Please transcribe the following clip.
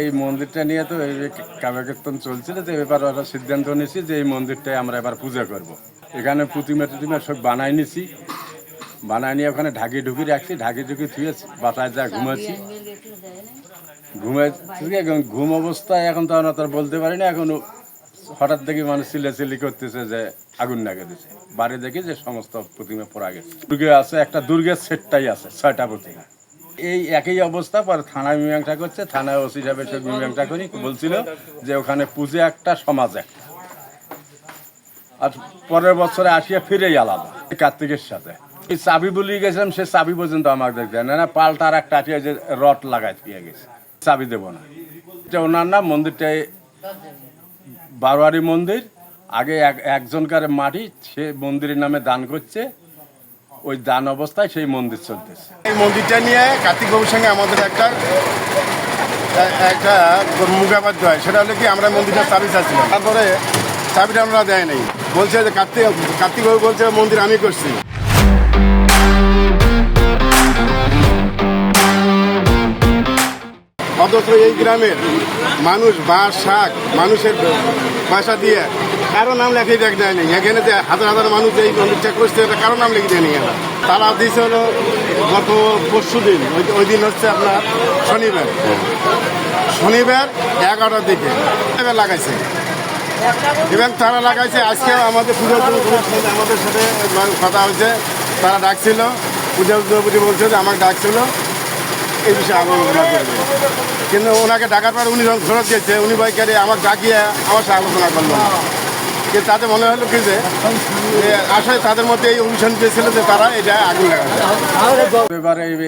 এই মন্দিরটা নিয়ে তো এই যে কাব্য কীর্তন চলছিল, তো এবার ওরা সিদ্ধান্ত নিয়েছি যে এই মন্দিরটাই আমরা এবার পূজা করব। এখানে প্রতিমা টুতিমা সব বানাই নিছি। বানাই নিয়ে ওখানে ঢাকি ঢুকি রাখছি, ঢাকি ঢুকি থুয়ে বাসায় যা ঘুমাচ্ছি। ঘুমে ঘুম অবস্থায় এখন তো আমরা তো আর বলতে পারি না, এখন হঠাৎ দেখি মানুষ চিল্লাচিল্লি করতেছে যে আগুন লাগে দিছে। বাড়ি দেখি যে সমস্ত প্রতিমা পড়া গেছে। দুর্গে আছে, একটা দুর্গের সেটটাই আছে, ছয়টা প্রতিমা এই একই অবস্থা, পরে থানায় মীমাংসা করছে, থানায় ওসি সাহেব এসে মীমাংসা করি, বলছিল যে ওখানে পুজো একটা, সমাজ একটা। আর পরের বছরে আসিয়া ফিরেই আলাদা কার্তিকের সাথে। এই চাবি বলি গেছিলাম, সে চাবি পর্যন্ত আমাকে দেখতে না না, পাল্টা আর একটা আছে যে রড লাগাই দিয়ে গেছে, চাবি দেবো না। এটা ওনার নাম, মন্দিরটা বারোয়ারি মন্দির, আগে এক একজনকার মাটি, সে মন্দিরের নামে দান করছে ওই দান অবস্থায় সেই মন্দির চলতেছে। এই মন্দিরটা নিয়ে কার্তিক বাবুর সঙ্গে আমাদের একটা একটা মুখাবাদ্য হয়। সেটা হলো কি, আমরা মন্দিরটা চাবি চাচ্ছিলাম তারপরে চাবিটা আমরা দেয় নাই। বলছে যে কার্তিক কার্তিক বাবু বলছে, মন্দির আমি করছি। অথচ এই গ্রামের মানুষ বাঁশ, শাক, মানুষের পয়সা দিয়ে কারও নাম লেখে দেখ দেয়নি এখানে যে হাজার হাজার মানুষ এই মন্দিরটা করছে, এটা কারও নাম লিখে দেয়নি। তারা দিয়েছে হলো গত পরশু দিন, ওই দিন হচ্ছে আপনার শনিবার। শনিবার এগারোটার দিকে এবার লাগাইছে। এবং তারা লাগাইছে, আজকেও আমাদের পুজো আমাদের সাথে কথা হয়েছে। তারা ডাকছিল, পূজা উদ্যোগপতি বলছে যে আমাকে ডাকছিল। এই বিষয়ে আলোচনা করবে কিন্তু ওনাকে ডাকার পর উনি যখন ফেরত গেছে, উনি বাইকারে আমাকে ডাকিয়ে, আমার সাথে আলোচনা করল কিন্তু তাতে মনে হলো কি যে যে আসলে তাদের মধ্যে এই অনুষ্ঠান পেয়েছিল যে তারা এটা আগুন লাগাবে এবারে